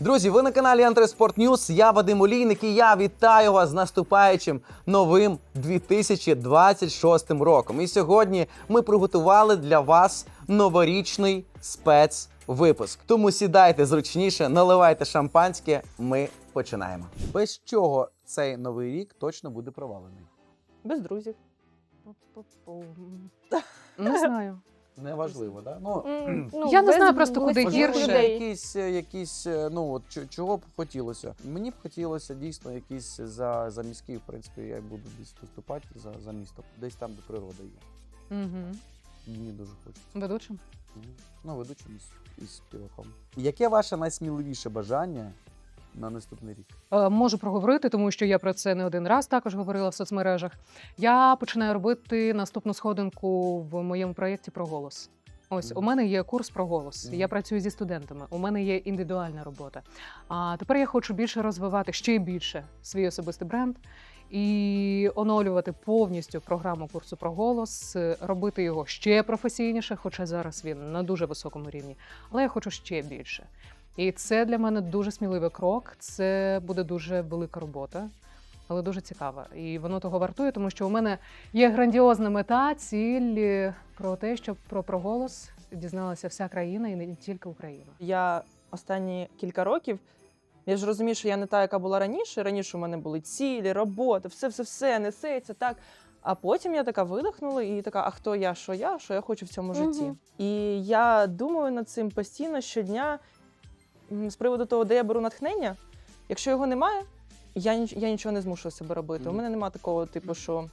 Друзі, ви на каналі Антреспорт Ньюс. Я Вадим Олійник і я вітаю вас з наступаючим новим 2026 роком. І сьогодні ми приготували для вас новорічний спецвипуск. Тому сідайте зручніше, наливайте шампанське. Ми починаємо. Без чого цей новий рік точно буде провалений? Без друзів. Не знаю. Неважливо, да? Ну, ну, Я не без знаю просто, куди Можливо, гірше. людей. якісь, е, якісь, е, ну от чо- чого б хотілося? Мені б хотілося дійсно якісь за, за міський, в принципі, я буду десь виступати за, за місто, десь там, де природа є. Угу. Мені дуже хочеться. Ведучим. Ну, ведучим із, із співаком. Яке ваше найсміливіше бажання на наступний рік? Е, можу проговорити, тому що я про це не один раз також говорила в соцмережах. Я починаю робити наступну сходинку в моєму проєкті про голос. Ось у мене є курс про голос. Я працюю зі студентами. У мене є індивідуальна робота. А тепер я хочу більше розвивати ще більше свій особистий бренд і оновлювати повністю програму курсу про голос, е, робити його ще професійніше, хоча зараз він на дуже високому рівні. Але я хочу ще більше. І це для мене дуже сміливий крок. Це буде дуже велика робота, але дуже цікава. І воно того вартує, тому що у мене є грандіозна мета, ціль е, про те, щоб про проголос дізналася вся країна і не тільки Україна. Я останні кілька років. Я ж розумію, що я не та, яка була раніше. Раніше у мене були цілі, робота, все, все, все несеться так. А потім я така видихнула і така: а хто я, що я, що я хочу в цьому житті? Мгм. І я думаю над цим постійно щодня з приводу того, де я беру натхнення. Якщо його немає, я, ніч- я нічого не змушую себе робити. У Мгм. мене немає такого, типу, що.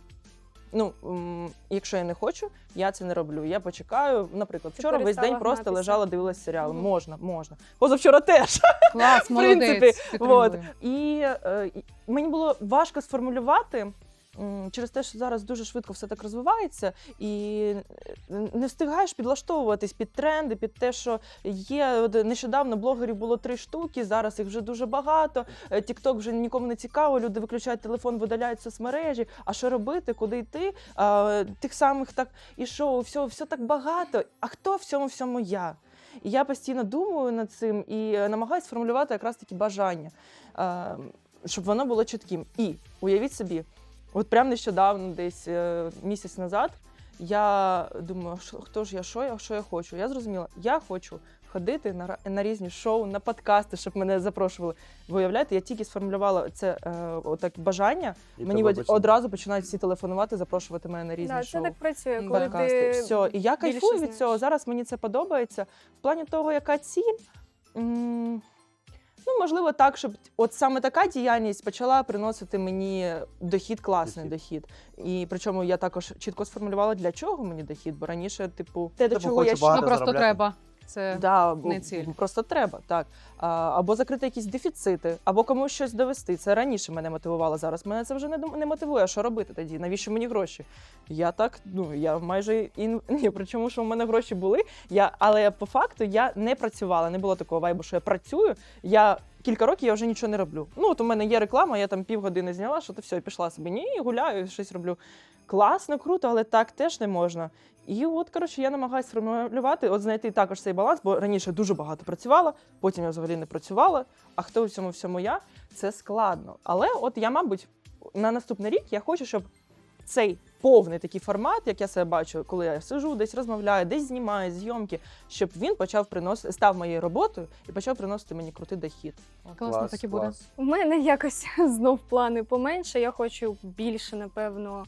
Ну, м, якщо я не хочу, я це не роблю. Я почекаю. Наприклад, Ти вчора весь день перестала просто гнатися. лежала, дивилася серіал. Мгм. Можна, можна. Позавчора теж. Клас, В принципі, молодець. Вот. підтримую. І е, і мені було важко сформулювати. Через те, що зараз дуже швидко все так розвивається, і е, не встигаєш підлаштовуватись під тренди, під те, що є нещодавно блогерів було три штуки, зараз їх вже дуже багато. Тікток вже нікому не цікаво. Люди виключають телефон, видаляють соцмережі. А що робити, куди йти? А, тих самих так і шоу, все, все так багато. А хто в цьому всьому я? І я постійно думаю над цим і е, намагаюся сформулювати якраз такі бажання, е, щоб воно було чітким. І уявіть собі, от прямо нещодавно, десь е, місяць назад, я думаю, що, хто ж я, що я, що я хочу. Я зрозуміла, я хочу ходити на, на різні шоу, на подкасти, щоб мене запрошували. Ви уявляєте, я тільки сформулювала це е, отак бажання. І Мені тебе одразу починають всі телефонувати, запрошувати мене на різні Да, шоу це так працює, коли подкасти. ти Все, і я кайфую від знаєш. цього. Зараз мені це подобається. В плані того, яка ціль. м, Ну, можливо, так, щоб от саме така діяльність почала приносити мені дохід, класний Дохід. дохід. І причому я також чітко сформулювала, для чого мені дохід, бо раніше, типу, те, до чого я ще йшла. Ну просто заробляти. треба. Це Да, не ціль. Просто треба, так. Або закрити якісь дефіцити, або комусь щось довести. Це раніше мене мотивувало. Зараз мене це вже не, не мотивує. Що робити тоді? Навіщо мені гроші? Я так, ну я майже ін... Ні, причому, що в мене гроші були. Я... Але по факту я не працювала. Не було такого вайбу, що я працюю. Я кілька років я вже нічого не роблю. Ну, от у мене є реклама, я там півгодини зняла, що то все, і пішла собі. Ні, гуляю, щось роблю. Класно, круто, але так теж не можна. І от, коротше, я намагаюся сформулювати, от знайти також цей баланс, бо раніше дуже багато працювала, потім я взагалі не працювала. А хто у цьому всьому я? Це складно. Але от я, мабуть, на наступний рік я хочу, щоб цей повний такий формат, як я себе бачу, коли я сижу, десь розмовляю, десь знімаю зйомки, щоб він почав приносити, став моєю роботою і почав приносити мені крутий дохід. Класно, Клас, так і буде. клас. У мене якось знов плани поменше. Я хочу більше, напевно,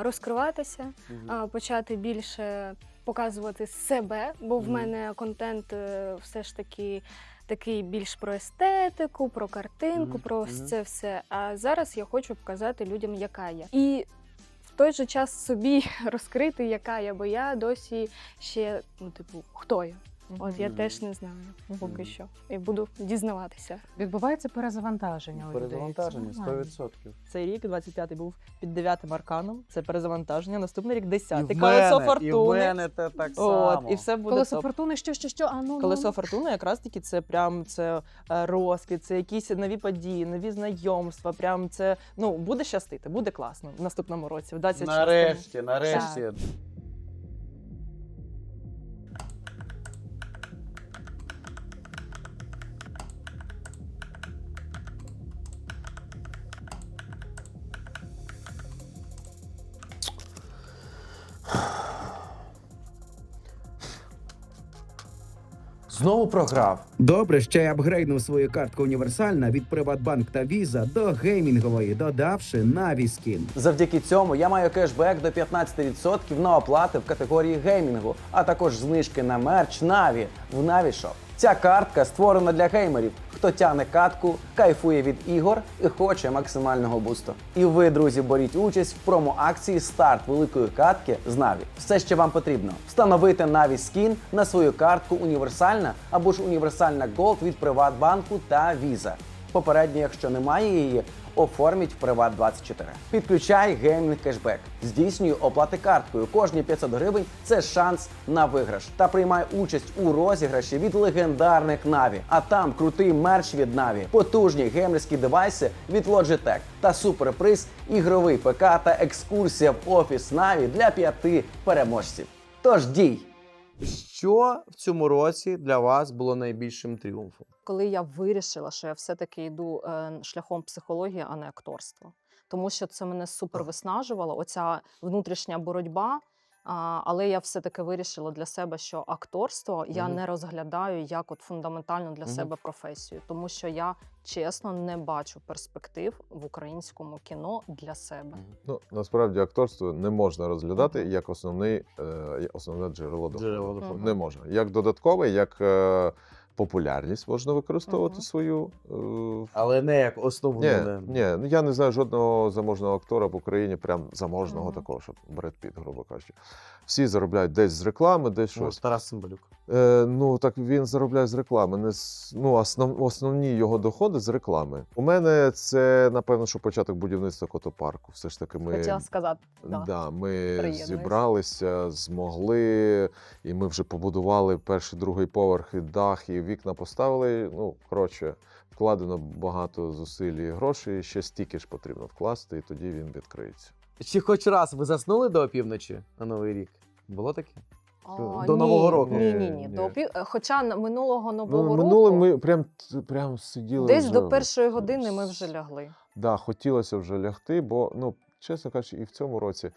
розкриватися, а, почати більше показувати себе, бо в Мгм. мене контент е, все ж таки. Такий більш про естетику, про картинку, Мгм, про ось це все. А зараз я хочу показати людям, яка я. І той же час собі розкрити, яка я, бо я досі ще, ну, типу, хто я. От я теж не знаю поки що. І буду дізнаватися. Відбувається перезавантаження. у людей. Це Перезавантаження нормально. 100%. Цей рік, 25-й, був під 9 арканом. Це перезавантаження. Наступний рік І 10 в Колесо мене, і в фортуни. мене це так само. От, і все буде Колесо топ. фортуни, що, що, що, а ну, ну, Колесо ну. фортуни якраз таки це прям це е, розквіт, це якісь нові події, нові знайомства. Прям це ну буде щастити, буде класно в наступному році, в 26-му. Нарешті, нарешті. Знову програв. Добре, ще й апгрейднув свою картку універсальна від Приватбанк та Visa до геймінгової, додавши Na'Vi Skin. Завдяки цьому я маю кешбек до 15% на оплати в категорії геймінгу, а також знижки на мерч Na'Vi в Na'Vi Shop. Ця картка створена для геймерів, хто тягне катку, кайфує від ігор і хоче максимального бусту. І ви, друзі, беріть участь в промо-акції Старт великої катки з Наві. Все, що вам потрібно: встановити Na'Vi Skin на свою картку універсальна або ж універсальна Gold від Приватбанку та Visa. Попередньо, якщо немає її, оформіть в Приват 24 Підключай геймінг кешбек. Здійснюй оплати карткою. Кожні 500 гривень це шанс на виграш. Та приймай участь у розіграші від легендарних Na'Vi. А там крутий мерч від Na'Vi, потужні геймерські девайси від Logitech та суперприз ігровий ПК та екскурсія в офіс Na'Vi для п'яти переможців. Тож дій! Що в цьому році для вас було найбільшим тріумфом? коли я вирішила, що я все-таки йду е, шляхом психології, а не акторства. Тому що це мене супер виснажувало, оця внутрішня боротьба. А, але я все-таки вирішила для себе, що акторство я Мгм. не розглядаю як от фундаментальну для Мгм. себе професію, тому що я чесно не бачу перспектив в українському кіно для себе. Ну, насправді акторство не можна розглядати Мгм. як основний, е, основне джерело доходу. Джерело доходу. Не можна. Як додаткове, як е, популярність можна використовувати свою. Е, Але не як основну. ні, не- ні, ну я не знаю жодного заможного актора в Україні, прям заможного Мгм. такого, щоб Бред Піт, грубо кажучи. Всі заробляють десь з реклами, десь Ну, щось. Тарас Цимбалюк. Е, ну так він заробляє з реклами. Не з, ну, основ, основні його доходи з реклами. У мене це напевно, що початок будівництва котопарку. Все ж таки, ми Хотіла сказати, да. Да, ми зібралися, змогли, і ми вже побудували перший, другий поверх, і дах, і вікна поставили. Ну, коротше, вкладено багато зусиль і грошей. Ще стільки ж потрібно вкласти, і тоді він відкриється. Чи хоч раз ви заснули до опівночі на Новий рік? Було таке? А, До ні, Нового року. Ні, ні, ні. Ні, До пів... Хоча на- минулого нового Ну, року минуле ми прям, прям сиділи. десь вже, до першої години ми вже лягли. Да, хотілося вже лягти, бо, ну, чесно кажучи, і в цьому році.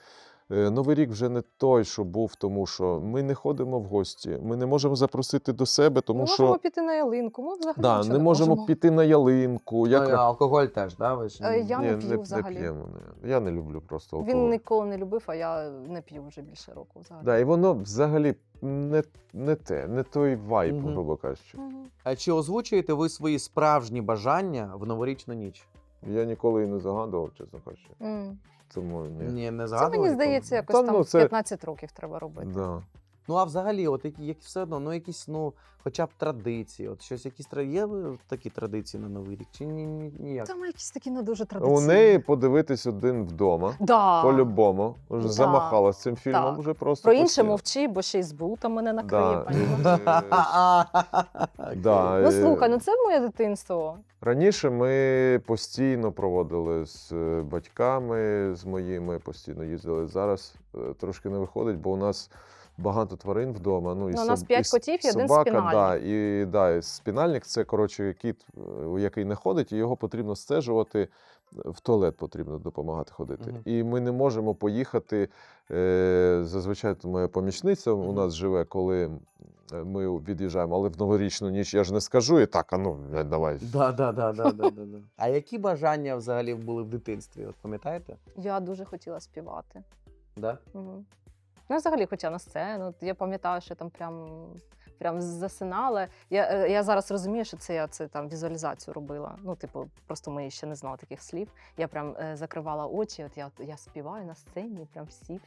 Е, Новий рік вже не той, що був, тому що ми не ходимо в гості, ми не можемо запросити до себе, тому ми що можемо піти на ялинку. Ми взагалі да, не можемо піти на ялинку. Як... Як... Ну, алкоголь теж, да? Ви ж... Е, я не Ні, п'ю взагалі. п'ємо, не. Я не люблю просто алкоголь. Він ніколи не любив, а я не п'ю вже більше року. Взагалі. Да, і воно взагалі не, не те, не той вайб, Мгм. грубо кажучи. Мгм. А чи озвучуєте ви свої справжні бажання в новорічну ніч? Я ніколи і не загадував, чесно кажучи. М. Тому ні. Ні, не Це мені здається, якось Та, там ну, в це- 15 років треба робити. Да. Ну а взагалі, от які, які все одно, ну якісь, ну, хоча б традиції, от щось, якісь тра- є такі традиції на Новий рік? Чи ні, ні, ніяк? Там якісь такі не дуже традиційні. У неї подивитись один вдома. да. По-любому. Вже Да. замахала з цим фільмом, Так. вже просто. Про інше мовчи, бо ще й з там мене накриє. Да. Ну слухай, ну це моє дитинство. Раніше ми постійно проводили з е, батьками, з моїми постійно їздили. Зараз е, трошки не виходить, бо у нас багато тварин вдома. Ну, і Ну, у нас п'ять котів і один собака, спінальник. Да, і, да, і спінальник це коротше кіт, е, який не ходить, і його потрібно стежувати. В туалет потрібно допомагати ходити. Мгм. І ми не можемо поїхати. Е, зазвичай моя помічниця у нас живе, коли ми від'їжджаємо, але в новорічну ніч я ж не скажу і так, а ну е, давай. Да, да, да, да, да, да, да. А які бажання взагалі були в дитинстві? От пам'ятаєте? Я дуже хотіла співати. Да? Угу. Ну, я взагалі хотіла на сцену. Я пам'ятаю, що там прям, прям засинала. Я, е, я зараз розумію, що це я це там візуалізацію робила. Ну, типу, просто ми ще не знали таких слів. Я прям е, закривала очі, от я, я співаю на сцені, прям всі.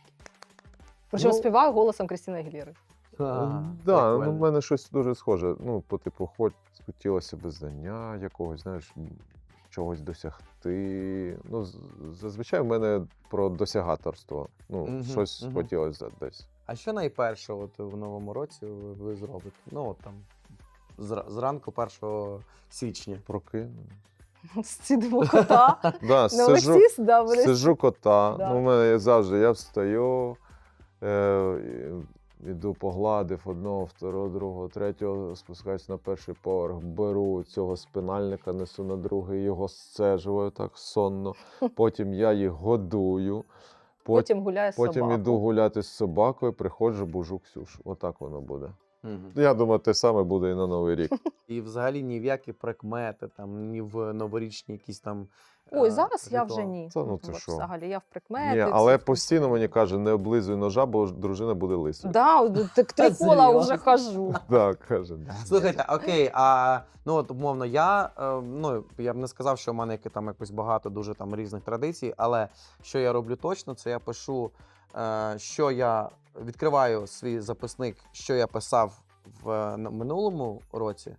Причому Ну- співаю голосом Крістіни Агілєри. А, да, ну, в мене щось дуже схоже. Ну, по типу, хоч хотілося б знання якогось, знаєш, чогось досягти. Ну, зазвичай в мене про досягаторство. Ну, Мгм, щось мгм. хотілося десь. А що найперше от в новому році ви, ви зробите? Ну, от там зранку 1 січня. Прокину. Зцідимо кота. Да, сижу, сижу кота. Да. Ну, у мене завжди я встаю, е, іду погладив одного, второго, другого, третього, спускаюсь на перший поверх, беру цього спинальника, несу на другий, його сцежую так сонно. Потім я їх годую. Пот- потім гуляє Потім собаку. іду гуляти з собакою, приходжу, бужу Ксюшу. Отак воно буде. Я думаю, те саме буде і на Новий рік. І взагалі ні в які прикмети, там, ні в новорічні якісь там. Ой, е, зараз я вже ні. Та ну ти От що? Взагалі, я в прикмети. Ні, але в- постійно мені каже, не облизуй ножа, бо ж дружина буде лисою. Да, так три Та кола серйозно? вже хожу. Так, каже. Слухайте, окей, а ну от умовно, я е, ну я б не сказав, що в мене яке там якось багато дуже там різних традицій, але що я роблю точно, це я пишу, е, що я відкриваю свій записник, що я писав в минулому році,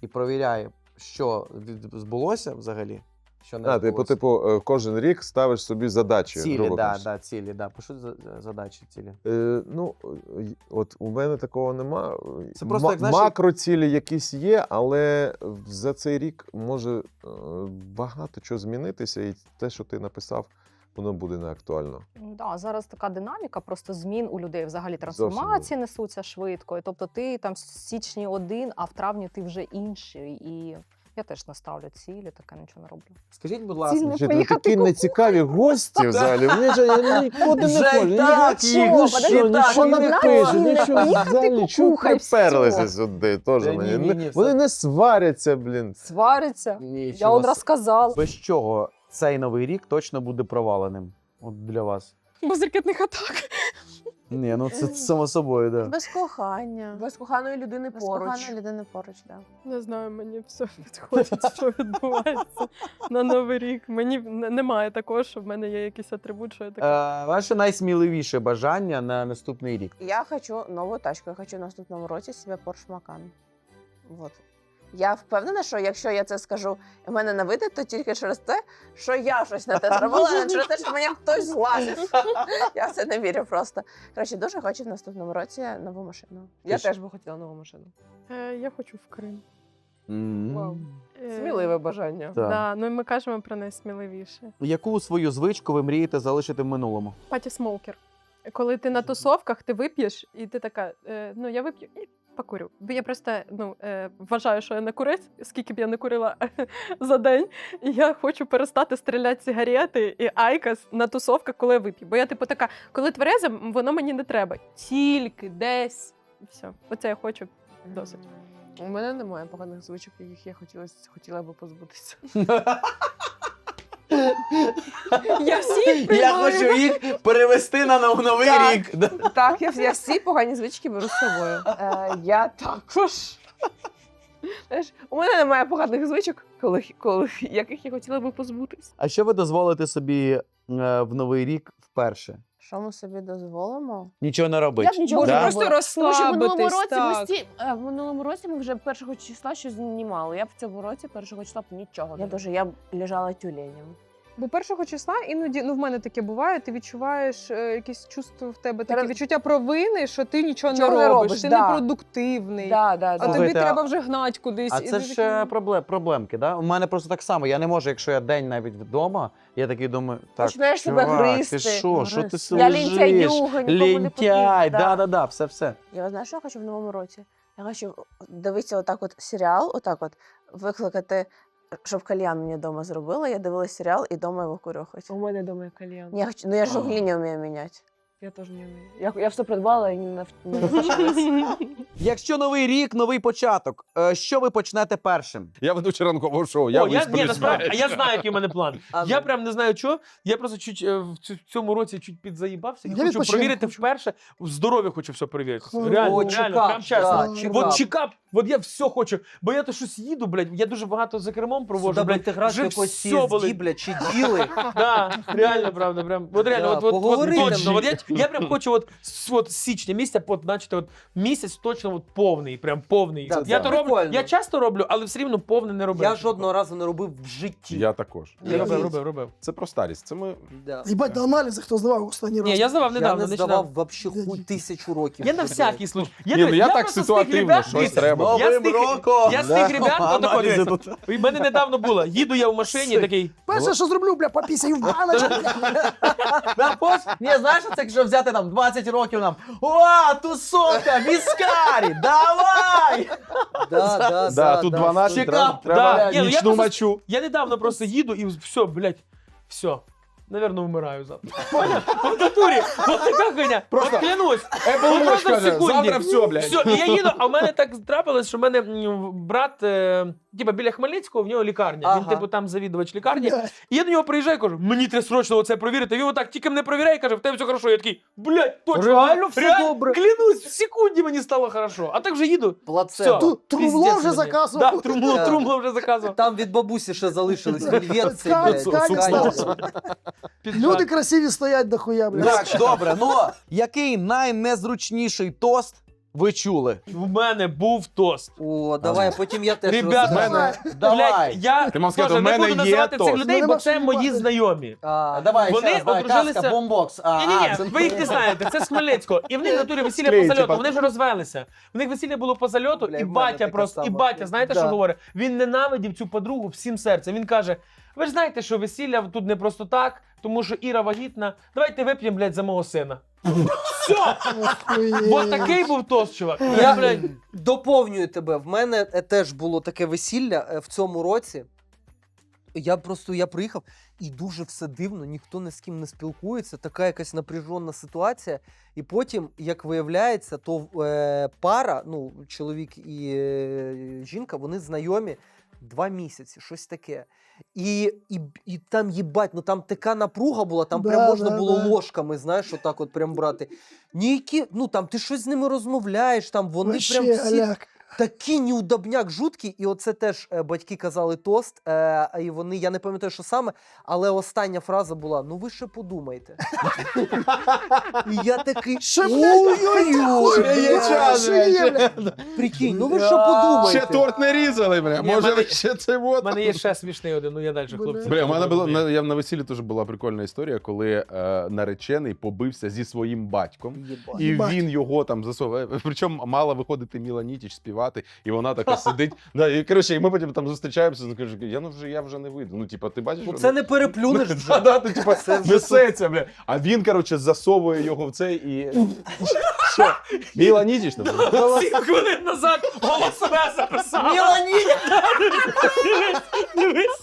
і провіряю, що збулося взагалі. Що не А, типу, збулося. типу, е, кожен рік ставиш собі задачі. цілі, да, да, цілі, да. Пишу за- за- задачі цілі. Е, ну, от у мене такого нема. Це просто, Ма- як, знаєш, макроцілі якісь є, але за цей рік може е, багато чого змінитися, і те, що ти написав, воно буде не актуально. Ну, Да, зараз така динаміка просто змін у людей. Взагалі трансформації несуться швидко. І, тобто ти там в січні один, а в травні ти вже інший. І я теж наставлю цілі, таке нічого не роблю. Скажіть, будь ласка, не Значить, ви такі нецікаві гості взагалі. Вони ж я нікуди Вже не й ходжу. так їх, ну ну що, що, і так, нічого не не пишуть, хочуть. нічого Поїхати взагалі, чого приперлися всьо. сюди, теж Та ні, мені. ні, ні, Вони все. не сваряться, блін. Свариться. Я Нічого он собі. без чого цей новий рік точно буде проваленим. От для вас. Без ракетних атак. Ні, ну це само собою, да. Без кохання. Без коханої людини Без поруч. коханої людини поруч, да. Не знаю, мені все підходить, що відбувається на новий рік. Мені н- немає такого, що в мене є якийсь атрибут, що я така. Е, ваше найсміливіше бажання на наступний рік. Я хочу нову тачку. Я хочу в наступному році себе Porsche Macan. Вот. Я впевнена, що якщо я це скажу, мене не вийде, то тільки через те, що я щось не те зробила, а не через те, що мені хтось злазив. Я в це не вірю просто. Коротше, дуже хочу в наступному році нову машину. Я теж би хотіла нову машину. Е, я хочу в Крим. Вау. Е, Сміливе бажання. Так. Да, ну і ми кажемо про найсміливіше. Яку свою звичку ви мрієте залишити в минулому? Паті смокер. Коли ти на тусовках, ти вип'єш, і ти така, е, ну я вип'ю і покурю. Бо я просто ну, е, вважаю, що я не курець, скільки б я не курила за день. І я хочу перестати стріляти сигарети і айкос на тусовках, коли я вип'ю. Бо я, типу, така, коли твереза, воно мені не треба. Тільки десь. І все. Оце я хочу досить. У мене немає поганих звичок, яких я хотіла, хотіла би позбутися. Я всі Я приймаю. хочу їх перевести на нов- новий Так. рік. Да. Так, я, я всі погані звички беру з собою. Е, я також. Знаєш, у мене немає поганих звичок, коли, коли, яких я хотіла би позбутись. А що ви дозволите собі е, в новий рік вперше? Що ми собі дозволимо? Нічого не робити. Я б нічого не Да? просто. Тому що в минулому розслабитись, році так. ми сті... е, в минулому році ми вже першого числа щось знімали. Я б в цьому році першого числа б нічого. Я не дуже я б лежала тюленем. Бо першого числа іноді ну в мене таке буває. Ти відчуваєш е, якісь чувство в тебе таке Пере- відчуття провини, що ти нічого Нічого не не робиш, робиш, ти да. непродуктивний. Да, да, А да. тобі Слухайте, а- треба вже гнать кудись. А і це ти ж такий, е, «Ну, проблем, проблемки, да? У мене просто так само. Я не можу, якщо я день навіть вдома, я такий думаю, так, Починаєш себе чувак, гризти. ти що, що ти Я лежиш? лінтяюга, нікому не Лінтяй, потрібна. да, да, да, все, все. Я знаю, що я хочу в новому році. Я хочу дивитися отак от серіал, отак от викликати, щоб кальян мені вдома зробила. Я дивилася серіал і вдома його курю хочу. У мене вдома є кальян. Ні, Я хочу, ну я ж жуглі не вмію міняти. Я теж не вмію. Я, я все придбала і не, нав- не навчилась. Якщо новий рік, новий початок, е, що ви почнете першим? Я ведучий ранкового шоу. Я О, я, ні, висплюсь насправді, а я знаю, який у мене план. А Я ну. прям не знаю, що. Я просто чуть е, в цю- цьому році чуть підзаїбався і Я хочу відпочинок перевірити вперше. Здоров'я хочу все перевірити. О, Реально, О, реально, чекап, прям чесно. да, чекап. От чекап, от я все хочу, бо я то щось їду, блядь, я дуже багато за кермом проводжу, блядь, вже все болить. блядь, чи діли. Да, реально, правда, прям. От реально, Да, от, от, от, поговорити точно. мені. От я, я прям хочу от, з, от з січня місяця, от, значить, от місяць точно от повний, прям повний. Да, я да. то роблю, Прикольно. я часто роблю, але все рівно повний не роблю. Я жодного разу не робив в житті. Я також. Я робив, робив, робив. Це про старість. Це ми Їбать, на аналізи хто здавав останній раз? Ні, я здавав недавно, не читав. вообще хуй тисячу років. Я на всякий случай. Ні, ну я так просто з тих ситуативно, ребят- щось Дивіться, треба. Я з тих, я з тих ребят. У мене недавно було. Їду я в машині, такий. Перше, що зроблю, бля, попісяю в баночку. Да. Ні, знаєш, це якщо взяти там 20 років нам. О, тусовка, віскарі, давай! Да, да, Да, тут 12 Чекап, треба, да. треба Ні, ну я нічну просто-. Я недавно просто їду і все, блядь, все. Навірно, вмираю завтра. Поняв? В натурі. От така хуйня. Просто От клянусь. Apple Watch просто в каже, секунді. завтра все, блядь. Все, і я їду, а в мене так трапилось, що в мене м, брат, е, типа біля Хмельницького, в нього лікарня. Він, Ага. типу, там завідувач лікарні. І я до нього приїжджаю і кажу, мені треба срочно оце провірити. Він отак тільки мене провіряє і каже, в тебе все хорошо. Я такий, блядь, точно. Реально все добре. Клянусь, в секунді мені стало хорошо. А так вже їду. Плацебо. Все, трумло вже мені. заказував. Да, трумло, Да. трумло вже заказував. Там від бабусі ще залишились блядь, как ткані. Люди красиві стоять дохуя, блядь. Так, добре. Ну який найнезручніший тост ви чули? В мене був тост. О, давай, потім я теж Ребята, розкажу. Блядь, Давай. я Ти мав сказати, теж в не буду є називати цих людей, Ну, бо нема це мої їбати. знайомі. А, давай, Вони ще раз, давай, одружилися- казка, бомбокс. А, Ні, ні, а, ні, це- ви їх не знаєте, це з Хмельницького. І в них в натурі весілля Склеїть, по зальоту, вони ж розвелися. В них весілля було по зальоту, Бля, і в мене батя така просто, і сама батя, знаєте, Да. що говорить? Він ненавидів цю подругу всім серцем. Він каже: ви ж знаєте, що весілля тут не просто так, тому що Іра вагітна. Давайте вип'ємо, блядь, за мого сина. Все! Бо такий був тост, чувак. Я Я, блядь, доповнюю тебе. В мене е, теж було таке весілля е, в цьому році. Я просто я приїхав і дуже все дивно, ніхто ні з ким не спілкується, така якась напряжена ситуація. І потім, як виявляється, то е, пара, ну, чоловік і е, жінка, вони знайомі два місяці, щось таке. І, і, і там їбать, ну там така напруга була, там прям можна да, було да. ложками, знаєш, отак от прям брати. Ніякі, ну там ти щось з ними розмовляєш, там вони Вообще, прям всі аляк. Такий неудобняк жуткий, і оце теж е, батьки казали тост. Е, і вони, я не пам'ятаю, що саме, але остання фраза була: ну ви ще подумайте. і я такий. Ой-ой-ой. Прикинь, ну ви ще подумайте. Ще торт не різали, бля. Ні, Може, мене- ще це вот. мене є ще смішний один, ну я далі, хлопці. Бля, у мене було на я на весіллі теж була прикольна історія, коли е, наречений побився зі своїм батьком. Єбать. І Їбать. він його там засовує. Причому мала виходити Міла Нітіч співати, і вона така сидить. Да, і коротше, і ми потім там зустрічаємося. і каже, я ну вже я вже не вийду. Ну, типа, ти бачиш, Ну що- це не переплюнеш Да, вже. да, ти, типа, Це несеться, бля. А він, коротше, засовує його в цей і. Що? Міла Нітіч, там? Сім хвилин назад голосове записав. Мілані!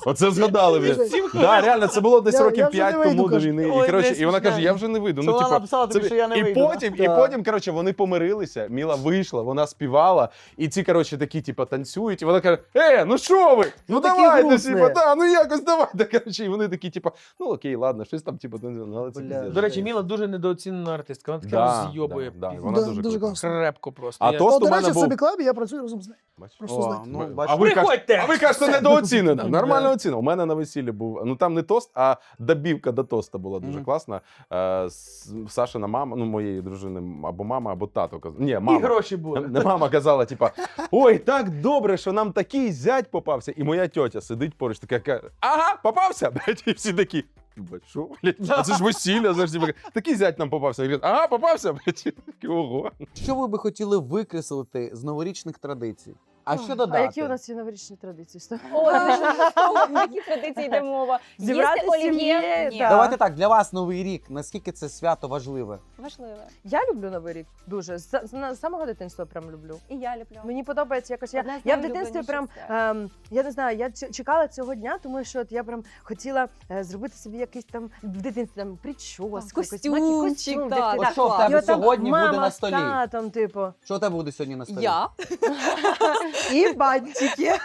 Оце згадали. Бля. Да, реально, це було десь Я- я років вже 5 вийду, тому до кажу. війни. І, коротше, десь і вона каже, я вже не вийду. Ну, вона типа, написала тобі, що я не і вийду, да? потім, і Да. потім, коротше, вони помирилися. Міла вийшла, вона співала, і ці, коротше, такі, типа, танцюють, і вона каже: Е, ну що ви? Ну, такі давайте, типа, да, ну якось давайте. Коротше, і вони такі, типа, ну окей, ладно, щось там, типа, танцюють, ну, але це. До речі, Міла дуже недооцінена артистка. Вона таке Да, розйобує. да, да, піздець. вона Да, дуже дуже крута. Крепко просто. А Я- то- О, Тост у до мене речі, в був- собі клабі я працюю разом з нею. Просто О, ну, А ви, кажете, а ви кажете, недооцінена. Да. Нормально оцінена. У мене на весіллі був. Ну там не тост, а добівка до тоста була дуже Мгм. класна. Е, с- Сашина мама, ну моєї дружини, або мама, або тато казав. Ні, І мама. гроші були. Не мама казала, типа, ой, так добре, що нам такий зять попався. І моя тьотя сидить поруч, така каже: ага, попався. Блядь, І всі такі. «Бать, Що, блядь? А це ж весілля, знаєш, типу, такий зять нам попався. І ага, попався, блядь. Ого. Що ви би хотіли викреслити з новорічних традицій? А що А додати? які у нас є новорічні традиції? О, які традиції йде мова? Зібрати олів'є? Давайте так, для вас новий рік. Наскільки це свято важливе? Важливе. Я люблю новий рік дуже. З, самого дитинства прям люблю. І я люблю. Мені подобається якось. Я, я в дитинстві прям ем, я не знаю, я ч- чекала цього дня, тому що от я прям хотіла е, зробити собі якийсь там в дитинстві там прическу, костюмчик, От що в тебе там сьогодні буде на столі? типу, Що у тебе буде сьогодні на столі? Я. і бантики.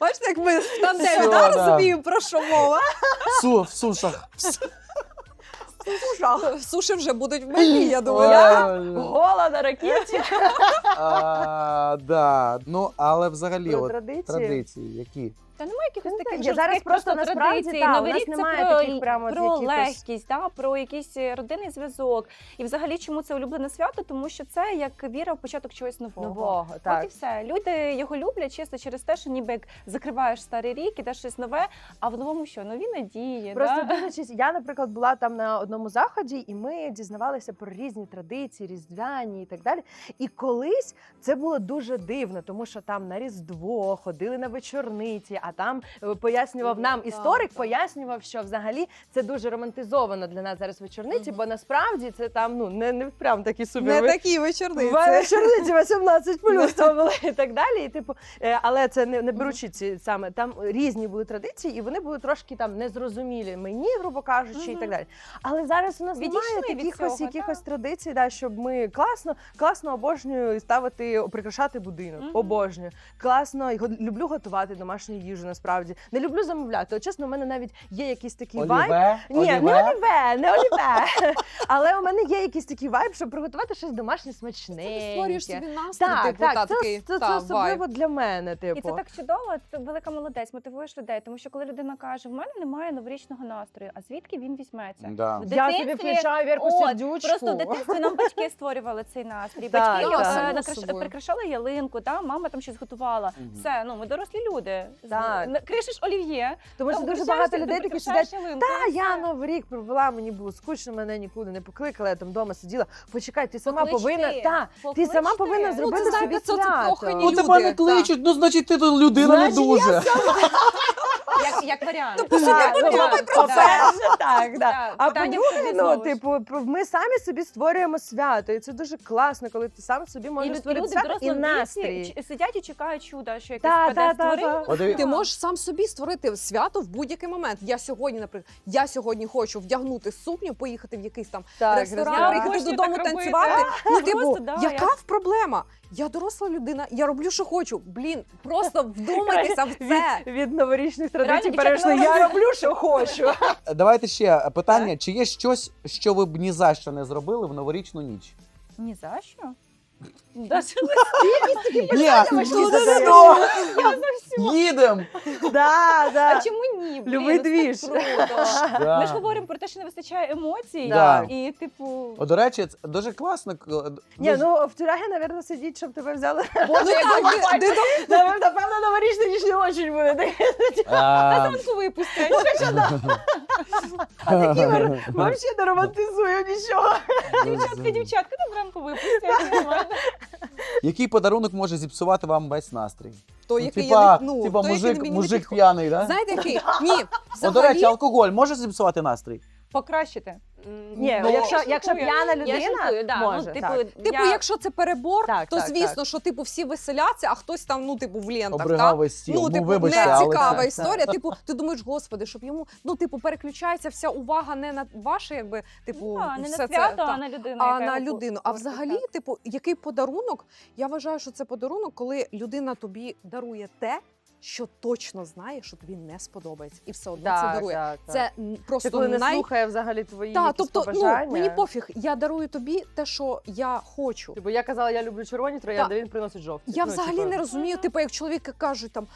Бачите, як ми в тандемі да. да, розуміємо, про що мова. Су, в сушах. Суші вже будуть в мені, я думаю. Я... Гола на ракеті. А, да. Ну, але взагалі, Про от, традиції. традиції, які? Та немає якихось Ну, таких так, я зараз жорстких просто насправді, традицій. та, у Новий нас рік це немає про, таких прямо про якихось- легкість, да, про якийсь родинний зв'язок. І взагалі, чому це улюблене свято? Тому що це як віра в початок чогось нового. Нового, От і так. все. Люди його люблять чисто через те, що ніби як закриваєш старий рік, ідеш щось нове, а в новому що? Нові надії. Просто да? дивлячись, я, наприклад, була там на одному заході, і ми дізнавалися про різні традиції, різдвяні і так далі. І колись це було дуже дивно, тому що там на Різдво ходили на вечорниці, а там е, пояснював нам історик, пояснював, що взагалі це дуже романтизовано для нас зараз вечорниці, бо насправді це там ну не, не прям такі собі Не такі вечорниці. вечорниці 18 плюс там були і так далі. І, типу, е, але це не, не беручи ці саме там різні були традиції, і вони були трошки там незрозумілі мені, грубо кажучи, і так далі. Але зараз у нас Відійшли немає від якихось цього, якихось традицій, да, щоб ми класно, класно обожнюю ставити, прикрашати будинок. Обожнюю. Класно і го- люблю готувати домашню їжу. Насправді не люблю замовляти. От, чесно, у мене навіть є якийсь такий Оліве? вайб. Ні, не Оліве? оліве, не оліве. Але у мене є якийсь такий вайб, щоб приготувати щось домашнє смачне. Ти створюєш собі настрій, Так, типу, так, та, це, такий, це, це особливо вайб. для мене. Типу. І це так чудово, ти велика молодець, мотивуєш людей. Тому що коли людина каже, в мене немає новорічного настрою, а звідки він візьметься? Да. В Я собі дитинстві- включаю Вірку От, Сердючку. Просто в дитинстві нам батьки створювали цей настрій. Батьки е, накраш- прикрашали ялинку, та, мама там щось готувала. Все, ну ми дорослі люди. Так. Кришиш олів'є. Тому що там дуже прикрашаєш- багато людей такі прикрашаєш сидять. ялинку, Та і я все. новий рік провела, мені було скучно, мене нікуди не покликали. Я там вдома сиділа. Почекай, ти сама Поклич повинна. ти, Та, ти поклич сама ти. повинна Ну, зробити це, собі знаєте, це свято. кохані Ну люди, тебе не так. кличуть, ну значить ти тут людина не Значить, я дуже. Як, як варіант. Тобто Так, собі ну, подумай про це. По-перше, так, да. Так, А питання по-друге, ну, знову ж. типу, про- ми самі собі створюємо свято, і це дуже класно, коли ти сам собі І можеш люд- створити люди в свято і дорослому настрій. ч- сидять і чекають чуда, що якийсь Та, та, та, створив. Ти можеш сам собі створити свято в будь-який момент. Я сьогодні, наприклад, я сьогодні хочу вдягнути сукню, поїхати в якийсь там Так, ресторан, я приїхати додому так робити. танцювати. Ну, типу, Просто, да, яка я- в проблема? Я доросла людина, я роблю, що хочу. Блін, просто вдумайтеся в це. Від, від новорічних традицій Реально, перейшли. Я роблю, що хочу. Давайте ще питання: чи є щось, що ви б ні за що не зробили в новорічну ніч? Ні за що. Ні, що це ти що? Їдем! Да, А да. чому ні? Блін, Любий ну це двіж. круто. Да. Ми ж говоримо про те, що не вистачає емоцій. Да. І, типу, О, до речі, це дуже класно. к- Ні, дуже- ну в тюрягі, напевно, сидіть, щоб тебе взяли. Ну ти- ти дом- Напевно, новорічна ніч не очень буде. А, випустять. А такі ми взагалі не романтизую нічого. Дівчатка, дівчатка, там зранку випустять. нормально. Який подарунок може зіпсувати вам весь настрій? То, Ну, який я не, ну, типа то, який мужик, мені не мужик підходить. п'яний, да? Знаєте, який? Ні, О, до речі, алкоголь може зіпсувати настрій? Покращити. Ні, Ну, якщо, я якщо шуткую. п'яна Я людина, шуткую, да, може. ну, типу, так. Типу, я- якщо це перебор, Так, то так, звісно, що типу всі веселяться, а хтось там, ну, типу, в лентах. Обригав весь стіл. Ну, Ну, типу, вибачте, не але цікава так, історія. Типу, ти думаєш, господи, щоб йому ну, типу, переключається вся увага не на ваше, якби, типу, Да, не на все свято, це, а та, на людину. а яка на його людину. А портить, взагалі, так. типу, який подарунок? Я вважаю, що це подарунок, коли людина тобі дарує те, що точно знає, що тобі не сподобається, і все одно це дарує. так, так. Це м, просто Ти коли не най... слухає взагалі твої якісь тобто, ну, мені пофіг, я дарую тобі те, що я хочу. Типу, я казала, я люблю червоні троянди, він приносить жовті. Я Ну, взагалі типу, не розумію, типу, як чоловіки кажуть, там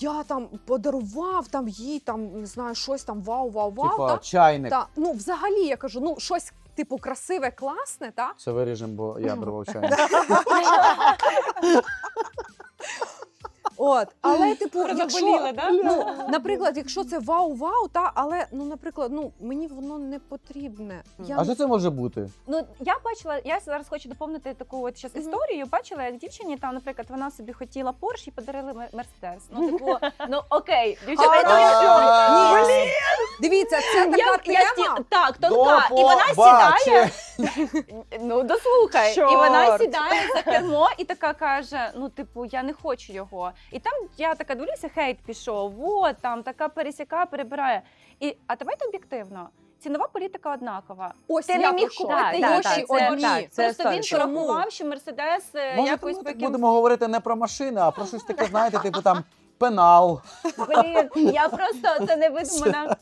я там подарував там їй там не знаю, щось там вау, вау, вау. Типа та? чайник. Та, ну взагалі я кажу, ну щось типу красиве, класне, та Це виріжемо, бо я дарував чайник. от, але типу, якщо Заболіла, да? ну, наприклад, якщо це вау-вау, та але ну, наприклад, ну мені воно не потрібне. Я А що це може бути? Ну я бачила, я зараз хочу доповнити таку от щас Мгм. історію. Бачила, як дівчині там, наприклад, вона собі хотіла Порш і подарили Мер- Мерседес. Ну, типу, ну окей, дівчата, ну, Ні, дивіться, це така я, я тема. так, тонка, і вона сідає. Ну дослухай, і вона Чорт. сідає за кермо і така каже: ну, типу, я не хочу його. І там я така дивлюся, хейт пішов, от там така пересіка перебирає. І а давайте об'єктивно. Цінова політика однакова. Ось Ти не міг купити це- одні. Просто він порахував, що мерседес е, якось Ми будемо говорити не про машини, а про щось таке, знаєте, типу там пенал. Блін, я просто це не видумана.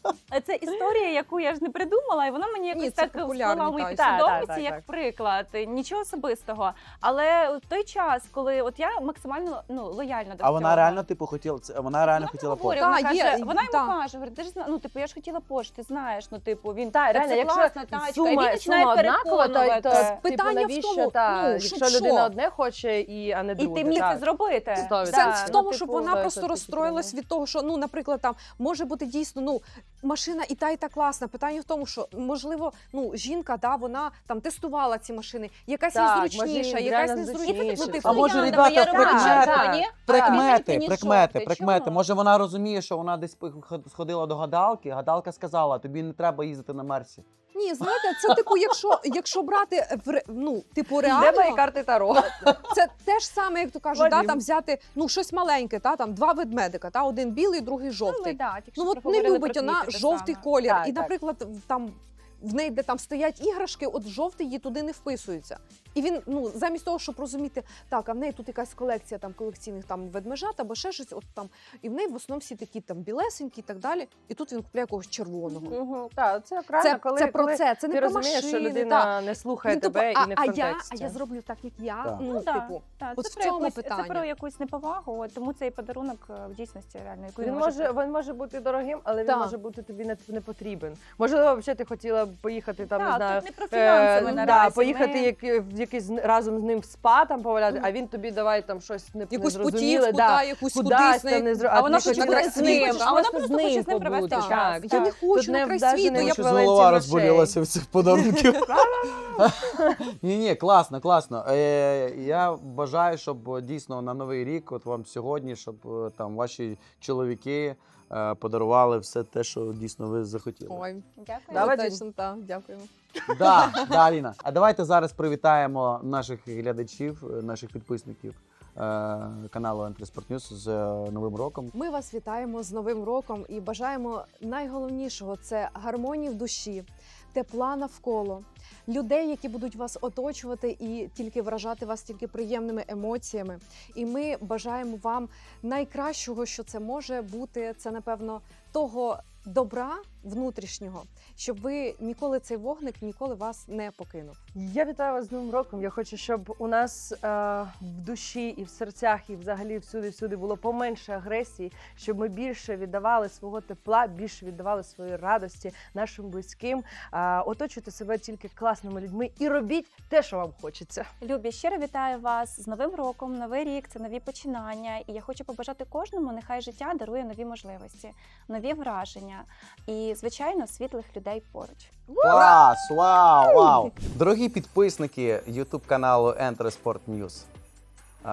Це історія, яку я ж не придумала, і вона мені якось Ні, це так популярні, вплила в мою та, як так. приклад. Нічого особистого. Але в той час, коли от я максимально ну лояльна до А вона реально, типу, хотіла це. Вона реально хотіла Говорю, вона, Та, каже, є, вона йому та. каже, говорить, ти ж зна- ну типу, я ж хотіла Порш, ти знаєш, ну типу, він Та, так реально, це якщо класна тачка, і він сума, починає сума однакова, то, то переконувати. типу, Питання в навіщо, тому, та, ну, якщо щоб людина одне хоче, і, а не І друге. ти міг це так. зробити. Сто Да, Сенс в ну, тому, типу, щоб вона це- просто просто розстроїлась від того, що ну, наприклад, там може бути дійсно ну машина і та, і та класна. Питання в тому, що можливо, ну жінка, да, вона там тестувала ці машини, якась Так, може, зручніша, якась реально незручніша. зручніше. Ну, типу, А може, ребята, роблю прикмети, червоні, а прикмети, прикмети, прикмети. Може вона розуміє, що вона десь сходила до гадалки, гадалка сказала, тобі не треба їздити на Мерсі. Ні, знаєте, це типу, якщо, якщо брати в ну, типу, Де реально, мої карти Таро? це те ж саме, як то кажуть, да, там взяти ну щось маленьке, та там два ведмедика, та один білий, другий жовтий. да, Ну от не любить вона жовтий саме. колір. Так, і, так. наприклад, там в неї, де там стоять іграшки, от жовтий їй туди не вписується. І він, ну замість того, щоб розуміти, так, а в неї тут якась колекція там колекційних там ведмежат або ще щось, от там, і в неї в основному всі такі там білесенькі і так далі. І тут він купляє якогось червоного. Угу, так, це правильно, Це, коли, це про коли це, це не ти про розумієш, машини, що людина так. не слухає Він, типу, тебе а, і не в а я, контексті. а я зроблю так, як я. Так. Ну, Ну, да, типу, так, от це в про цьому якусь, Це про якусь неповагу, от, тому цей подарунок е, в дійсності реально, яку Він він може, він може бути дорогим, але він Так. може бути тобі не, не потрібен. Можливо, взагалі ти хотіла б поїхати там, не Так, знаю, тут не про фінанси ми е, наразі, да, поїхати ми- як, в якийсь з- разом з ним в спа там погуляти, а він тобі давай там щось не Якусь путівку, да, та, якусь кудись там не зро... А вона хоче бути з ним, а вона просто хоче з ним побути. провести Так. Я так. не хочу на край даже світу. не Я Щось голова грошей. розболілася в цих подарунків. ні, ні, класно, класно. Е, я бажаю, щоб е, дійсно на новий рік, от вам сьогодні, щоб е, там ваші чоловіки подарували все те, що дійсно ви захотіли. Ой, Дякую. Давай, ну, точно, так, дякуємо. Да, да, Аліна. А давайте зараз привітаємо наших глядачів, е, наших підписників е, каналу Антриспорт Ньюс з е, Новим роком. Ми вас вітаємо з Новим роком і бажаємо найголовнішого це гармонії в душі, тепла навколо, людей, які будуть вас оточувати і тільки вражати вас тільки приємними емоціями. І ми бажаємо вам найкращого, що це може бути. Це напевно того добра внутрішнього, щоб ви ніколи цей вогник ніколи вас не покинув. Я вітаю вас з Новим роком. Я хочу, щоб у нас е, в душі і в серцях, і взагалі всюди всюди було поменше агресії, щоб ми більше віддавали свого тепла, більше віддавали своєї радості нашим близьким. Е, оточуйте себе тільки класними людьми і робіть те, що вам хочеться. Любі, щиро вітаю вас з Новим роком. Новий рік це нові починання. І я хочу побажати кожному, нехай життя дарує нові можливості, нові враження і, звичайно, світлих людей поруч. Клас! Вау! Вау! Дорогі підписники YouTube каналу Enter Sport News.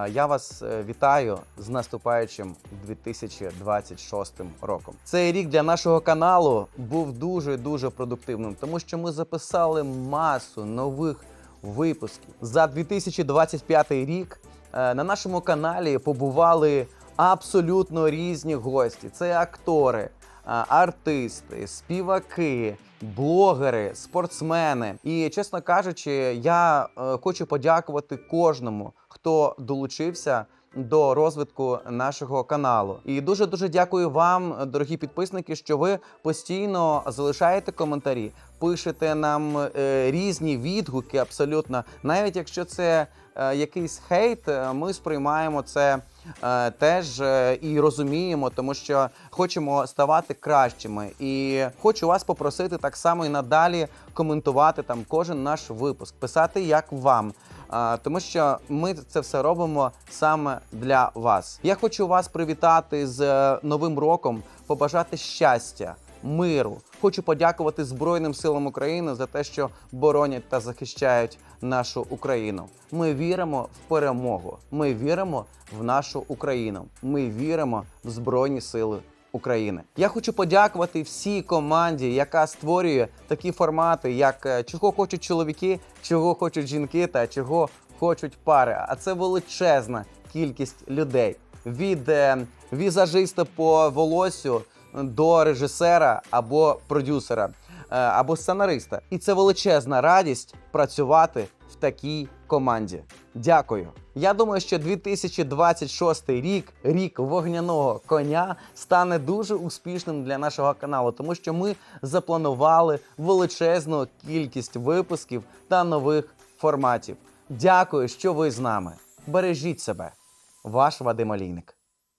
Я вас е, вітаю з наступаючим 2026 роком. Цей рік для нашого каналу був дуже дуже продуктивним, тому що ми записали масу нових випусків. За 2025 рік е, на нашому каналі побували абсолютно різні гості. Це актори, артисти, співаки, блогери, спортсмени. І чесно кажучи, я е, хочу подякувати кожному, хто долучився. До розвитку нашого каналу, і дуже дуже дякую вам, дорогі підписники, що ви постійно залишаєте коментарі, пишете нам е, різні відгуки. Абсолютно, навіть якщо це е, якийсь хейт, е, ми сприймаємо це теж і розуміємо, тому що хочемо ставати кращими. І хочу вас попросити так само і надалі коментувати там кожен наш випуск, писати як вам. Тому що ми це все робимо саме для вас. Я хочу вас привітати з Новим роком, побажати щастя, миру. Хочу подякувати Збройним силам України за те, що боронять та захищають нашу Україну. Ми віримо в перемогу. Ми віримо в нашу Україну. Ми віримо в Збройні Сили України. Я хочу подякувати всій команді, яка створює такі формати, як е, чого хочуть чоловіки, чого хочуть жінки та чого хочуть пари. А це величезна кількість людей від е, візажиста по волосю до режисера або продюсера, е, або сценариста. І це величезна радість працювати в такій команді. Дякую. Я думаю, що 2026 рік, рік вогняного коня, стане дуже успішним для нашого каналу, тому що ми запланували величезну кількість випусків та нових форматів. Дякую, що ви з нами. Бережіть себе, ваш Вадим Олійник.